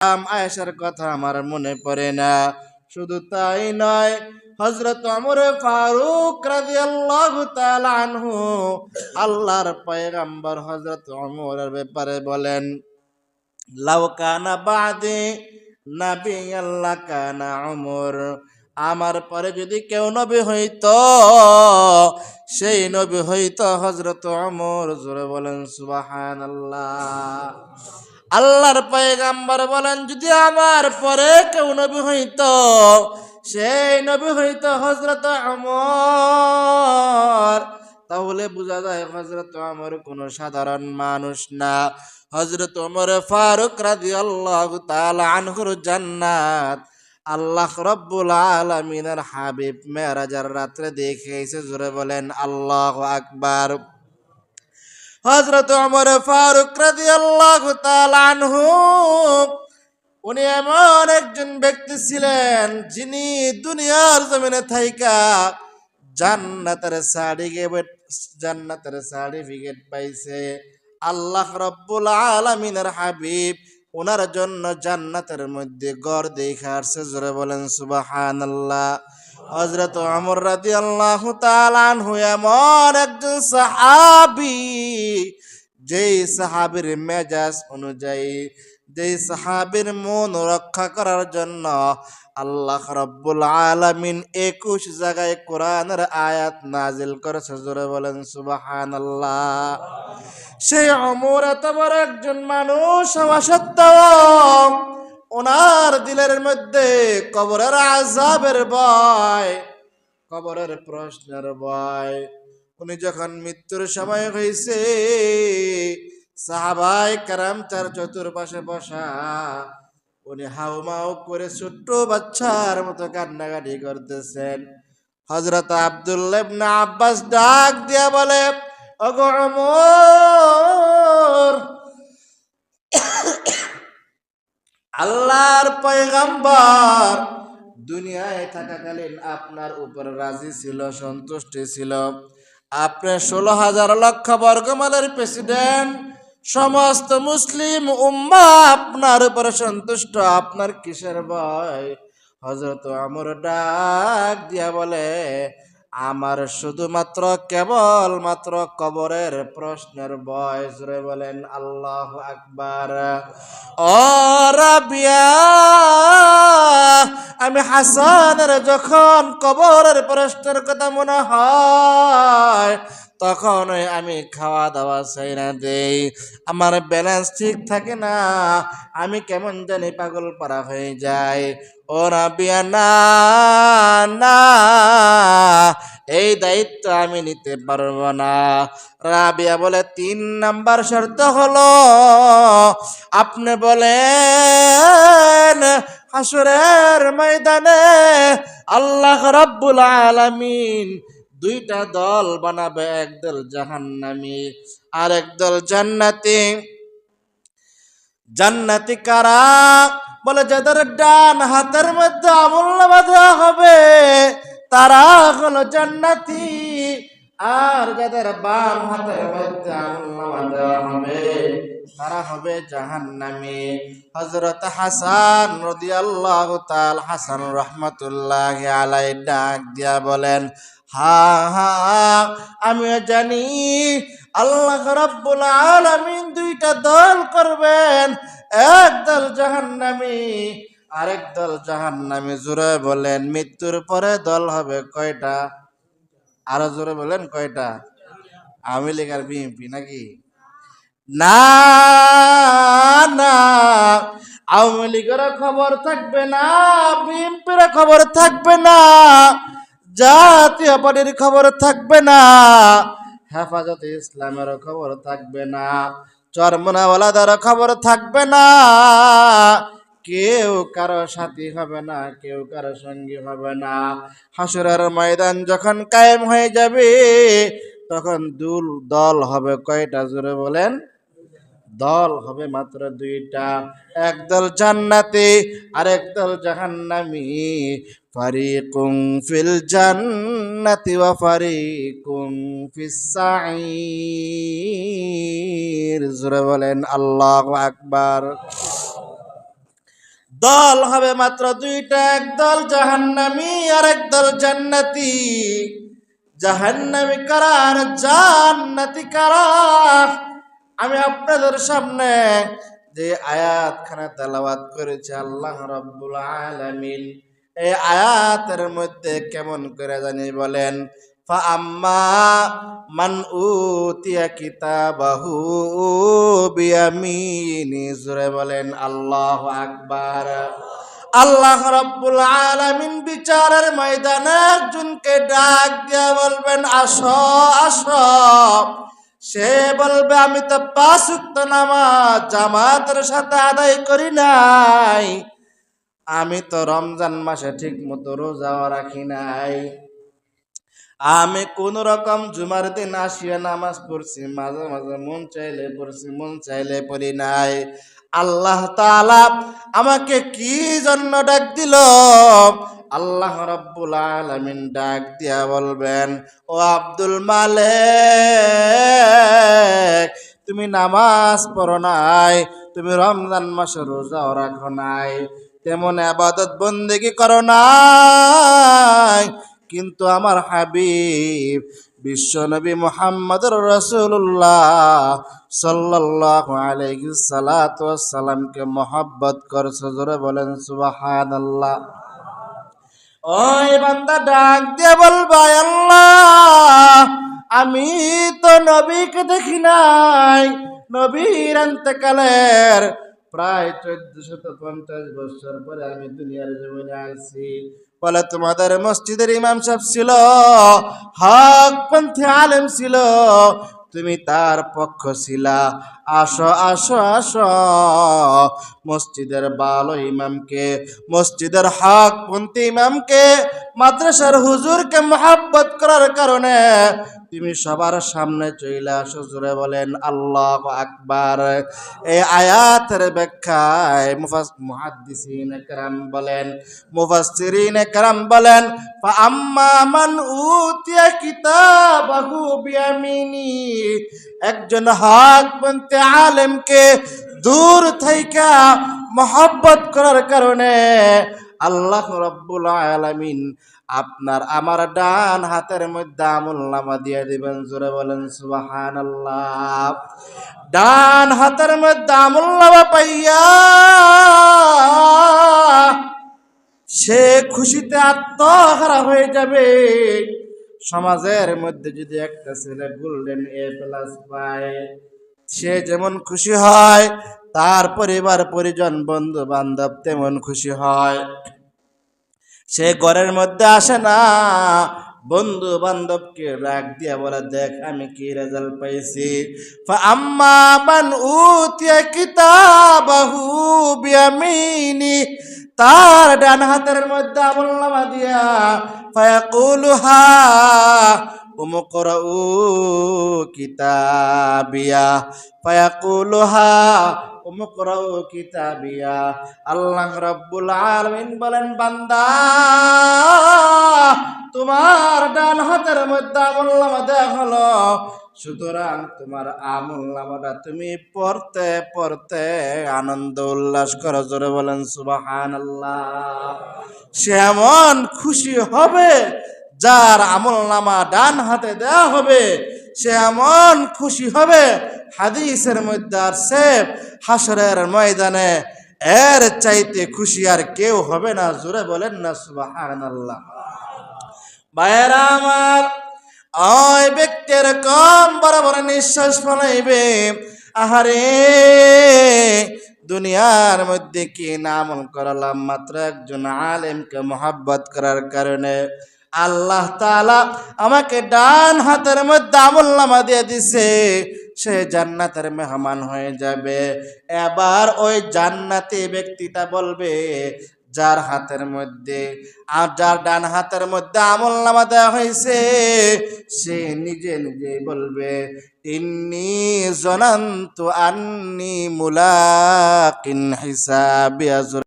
আয়েশার কথা আমার মনে পড়ে না। শুধু তাই নয় হজরত অমর ফারুক রাদিয়াল্লাহু তাআলা আনহু আল্লাহর পয়গম্বর হজরত অমরের ব্যাপারে বলেন, লাউ কানা বাদে নবী আল্লাহ কানা অমর আমার পরে যদি কেউ নবী হইত, সেই নবী হইত হজরত অমর জোরে বলেন, সুবহানাল্লাহ। আল্লাহর পয়গাম্বর বলেন, যদি আমার পরে কেউ নবী হইতো, সেই নবী হইতো হজরত অমর তাহলে বোঝা যায় হজরত অমর কোনো সাধারণ মানুষ না। হজরত ওমর ফারুক রাদিয়াল্লাহু তাআলা আনহুর জান্নাত। আল্লাহ রব্বুল আলামিনের হাবিব মেরাজার রাত্রে দেখেছে জোরে বলেন, আল্লাহ আকবার। হজরত ওমর ফারুক রাদিয়াল্লাহু তাআলা আনহু, উনি এমন একজন ব্যক্তি ছিলেন যিনি দুনিয়ার জমিনে থাইকা জান্নাতের সার্টিফিকেট জান্নাতের সার্টিফিকেট পাইছে। আল্লাহ রব্বুল আলামিনের হাবিব ওনার জন্য জান্নাতের মধ্যে গড় দেখে আসছে জোরে বলেন সুবহানাল্লাহ। হযরত ওমর রাদিয়াল্লাহু তাআলা আনহু এমন একজন সাহাবি, যেই সাহাবীর মেজাজ অনুযায়ী, যেই সাহাবীর মন রক্ষা করার জন্য আল্লাহ রব্বুল আলামিন একুশ জায়গায় কোরআনের আয়াত নাজিল করেছে। জোরে বলেন সুবাহান আল্লাহ সেই অমর এত বড় একজন মানুষ হওয়া সত্ত্বেও ওনার দিলের মধ্যে কবরের আজাবের ভয়, কবরের প্রশ্নের ভয়। উনি যখন মৃত্যুর সময় হয়েছে সাহাবাই কারাম তার চতুর্পাশে বসা, উনি হাউমাউ করে ছোট্ট বাচ্চার মতো কান্নাকাটি করতেছেন। হজরত আব্দুল্লাহ না আব্বাস ডাক দিয়া বলে, ওগো ওমর আল্লাহর পয়গাম্বর দুনিয়ায় থাকাকালীন আপনার উপর রাজি ছিল, সন্তুষ্টি ছিল। আপনি ষোলো হাজার লক্ষ বর্গমালের প্রেসিডেন্ট সমস্ত মুসলিম উম্মা আপনার উপর সন্তুষ্ট। আপনার কিসের ভয়? হজরত আমর ডাক দিয়া বলে আমার শুধুমাত্র কেবল মাত্র কবরের প্রশ্নের বয়স রে বলেন আল্লাহ আকবার। ও রাবিয়া, আমি হাসানের যখন কবরের প্রশ্নের কথা মনে হয় তখন আমি খাওয়া দাওয়া চাই না দেই। আমার ব্যালেন্স ঠিক থাকে না, আমি কেমন জানি পাগল পারা হয়ে যায় ও রাবিয়া না না এই দায়িত্ব আমি নিতে পারব না। রাবিয়া বলে, তিন নাম্বার শর্ত হলো, আপনি বলেন হাসুরের ময়দানে আল্লাহ রাব্বুল আলামিন দুইটা দল বানাবে একদল জাহান্নামী আর একদল জান্নাতি। জান্নাতি কারা? বলে, যাদের ডান হাতের মধ্যে আমল বাঁধা হবে, তারা হলো জান্নাতি। আর যাদের বাম হাতের মধ্যে আমল বাঁধা হবে, তারা হবে জাহান্নামী। হজরত হাসান রাদিয়াল্লাহু তাআলা হাসান রাহমাতুল্লাহ আলাইহি ডাক দিয়া বলেন হা হা আমিও জানি আল্লাহ রাব্বুল আলামিন দুইটা দল করবেন। এক দল জাহান্নামী, আরেক দল জাহান্নামী। জোরে বলেন, মৃত্যুর পরে দল হবে কয়টা? আরও জোরে বলেন, কয়টা? আওয়ামী লীগ আর নাকি? না না, আওয়ামী লীগের খবর থাকবে না বিএনপির খবর থাকবে না। জাতীয় পার্টির খবর থাকবে না, হেফাজতে ইসলামের খবর থাকবে না, চরমনাওয়ালাদার খবর থাকবে না। কেউ কারও সাথী হবে না, কেউ কারও সঙ্গী হবে না। হাসুরের ময়দান যখন কায়েম হয়ে যাবে, তখন দুল দল হবে কয়টা? জোরে বলেন। দল হবে মাত্র দুইটা। একদল জান্নাতে, আরেক দল জাহান্নামী। ফারিকুম ফিল জান্নাতি ওয়া ফারিকুম ফিস সাঈর বলেন, আল্লাহু আকবার। দল হবে মাত্র দুইটা, এক দল জাহান্নামি আর এক দল জান্নাতি। জাহান্নামি কারা আর জান্নাতি কারা? আমি আপনাদের সামনে যে আয়াত খানা তেলাওয়াত করেছে, আল্লাহ রব্বুল আলামিন, এই আয়াতের মধ্যে কেমন করে জানি বলেন কিতাবাহু বিয়ামিনি জোরে বলেন, আল্লাহু আকবার। আল্লাহ রাব্বুল আলামিন বিচারের ময়দানে একজনকে ডাক দিয়া বলবেন, আসো আসো। সে বলবে, আমি তো পাঁচ নামাজ জামাতের সাথে আদায় করি নাই। আমি তো রমজান মাসে ঠিক মতো রোজাও রাখি নাই। আমি কোন রকম জুমার দিন আসিয়া নামাজ পড়ছি, মাঝে মাঝে মন চাইলে পড়ছি, মন চাইলে পড়ি নাই। আল্লাহ তাআলা আমাকে কি জন্য ডাক দিল? আল্লাহ রব্বুল আলামিন ডাক দিয়া বলবেন, ও আব্দুল মালিক, তুমি নামাজ পড়ো নাই, তুমি রমজান মাসে রোজাও রাখো নাই, তেমন আবাদত বন্দেগি করো নাই। কিন্তু আমার হাবিব বিশ্বনবী মোহাম্মদুর রসুল্লাহ সাল্লাহ আলাইহি সালাতু সালামকে মহব্বত করছ, জোরে বলেন, সুবহানাল্লাহ। ওই বান্দা ডাক দিয়ে বলবা আমি তো নবীকে দেখি নাই। নবীর অন্তকালের প্রায় চোদ্দশত পঞ্চাশ বছর পরে আমি দুনিয়ার জীবনে আসছি বলে, তোমাদের মসজিদের ইমাম সাহেব ছিল, হক পন্থী আলেম ছিল তুমি তার পক্ষ ছিলা। আস আস আস। মসজিদের বালো ইমামকে মসজিদের হক পন্থী ইমামকে মাদ্রাসার হুজুরকে মহাব্বত করার কারণে তুমি সবার সামনে আসো জুড়ে বলেন, আল্লাহ আকবার। এই আয়াতের ব্যাখ্যায় মুহাদ্দিসিন একরাম বলেন, মুফাসসিরিন একরাম বলেন, ফাআম্মা মান উতিয়া কিতাবাহু বিয়ামিনি। একজন হক বনতে আলেমকে দূর থাইকা মহব্বত করার কারণে আল্লাহ রব্বুল আলামিন আপনার আমার ডান হাতের মধ্যে আমল নামা দিয়ে দিবেন, জোরে বলেন সুবাহান ডান হাতের মধ্যে আমল নামা পাইয়া সে খুশিতে আত্মহারা হয়ে যাবে। সমাজের মধ্যে যদি একটা ছেলে গোল্ডেন এ প্লাস পায়, সে যেমন খুশি হয় তার পরিবার পরিজন বন্ধু বান্ধব তেমন খুশি হয়। সে ঘরের মধ্যে আসে না। বন্ধু বান্ধবকে রাগ দিয়া বলে, দেখ, আমি কি রেজাল্ট পাইছি? আম্মা মান উতিয়া কিতাবাহু বিয়ামিনি। তার ডান হাতের মধ্যে আমল নামা দিয়া ফায়াকুলু হা উমকরাউ কিতাবিয়া। ফায়াকুলু হা উমকরাউ কিতাবিয়া। আল্লাহ রাব্বুল আলামিন বলেন, বান্দা, তোমার ডান হাতের মধ্যে আমল নামা দেয়া হলো। সুতরাং তোমার আমল নামাটা তুমি পড়তে পড়তে আনন্দ উল্লাস করো। জোরে বলেন সুবাহান সে এমন খুশি হবে যার আমল নামা ডান হাতে দেয়া হবে সে এমন খুশি হবে, হাদিসের মধ্যে আর সে হাসরের ময়দানে এর চাইতে খুশি আর কেউ হবে না। জোরে বলেন না আল্লাহ ভাইয়েরা আমার, ওই ব্যক্তির কম বড় বড় নিঃশ্বাস ফলাইবে। আহারে, দুনিয়ার মধ্যে কি নাম করলাম? মাত্র একজন আলেমকে মোহাব্বত করার কারণে আল্লাহ তাআলা আমাকে ডান হাতের মধ্যে আমল নামা দিয়ে দিছে, সে জান্নাতের মেহমান হয়ে যাবে। এবার ওই জান্নাতি ব্যক্তিটা বলবে, যার হাতের মধ্যে আর যার ডান হাতের মধ্যে আমল নামা দেওয়া হয়েছে, সে নিজে নিজে বলবে, ইন্নি জনান্তু আন্নি মুলা মুলাকিন হিসাবিয়া